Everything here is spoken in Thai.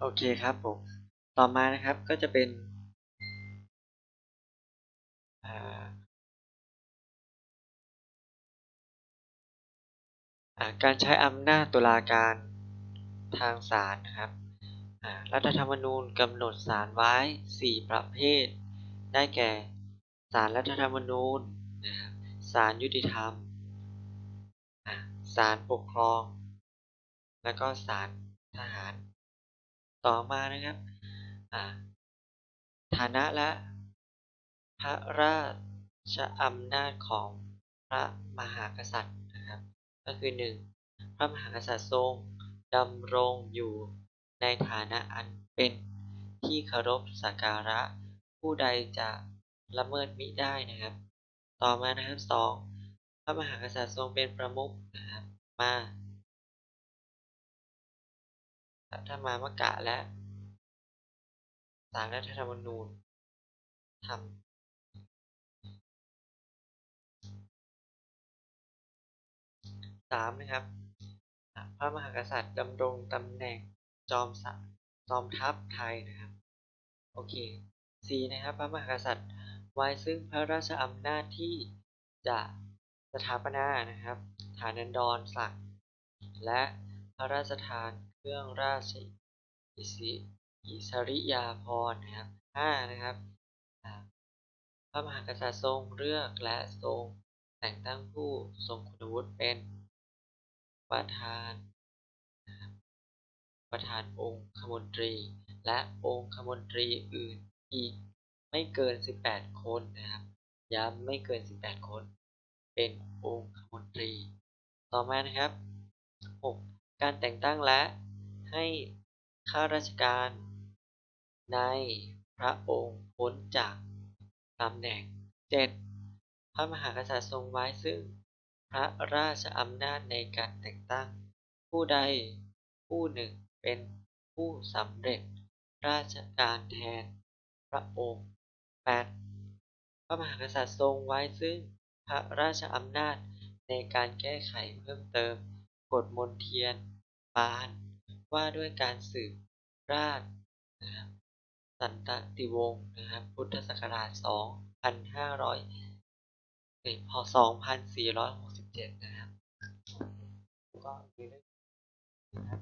โอเคครับผม ต่อมานะครับก็จะเป็นาการใช้อำนาจตุลาการทางศาลนะครับ รัฐธรรมนูญกำหนดศาลไว้ 4 ประเภท ได้แก่ศาลรัฐธรรมนูญศาลยุติธรรมศาลปกครอง แล้วก็ศาลทหาร ต่อมานะครับฐานะและพระราชอำนาจของพระมหากษัตริย์นะครับ ก็คือ 1. พระมหากษัตริย์ทรงดำรงอยู่ในฐานะอันเป็นที่เคารพสักการะ ผู้ใดจะละเมิดมิได้นะครับ ต่อมานะครับ 2. พระมหากษัตริย์ทรงเป็นประมุขนะครับมา ถ้ามามกะและศาลรัฐธรรมนูญทำสามนะครับ พระมหากษัตริย์ดำรงตำแหน่งจอมสจอมทัพไทยนะครับ โอเคสี่นะครับ พระมหากษัตริย์ไว้ซึ่งพระราชอำนาจที่จะสถาปนานะครับ ฐานันดรศักดิ์และ พระราชทานเครื่องราชอิสิอิสริยาภรณ์นะครับห้านะครับพระมหากษัตริย์ทรงเลือกและทรงแต่งตั้งผู้ทรงคุณวุฒิเป็นประธานประธานองค์คมนตรี และองค์คมนตรีอื่นอีกไม่เกิน 18 คนนะครับ ย้ำไม่เกิน 18 คน เป็นองค์คมนตรี ต่อมานะครับ 6. การแต่งตั้งและให้ข้าราชการในพระองค์พ้นจากตำแหน่ง 7. พระมหากษัตริย์ทรงไว้ซึ่ง พระราชอำนาจในการแต่งตั้ง ผู้ใดผู้หนึ่งเป็นผู้สำเร็จ ราชการแทน พระองค์ 8. พระมหากษัตริย์ทรงไว้ซึ่ง พระราชอำนาจในการแก้ไขเพิ่มเติม กฎมนเทียนบานว่าด้วยการสืบราชนะครับสันตติวงศ์นะครับพุทธศักราช 2500เอ้ยพ2467 นะครับก็มีเรื่องนะครับ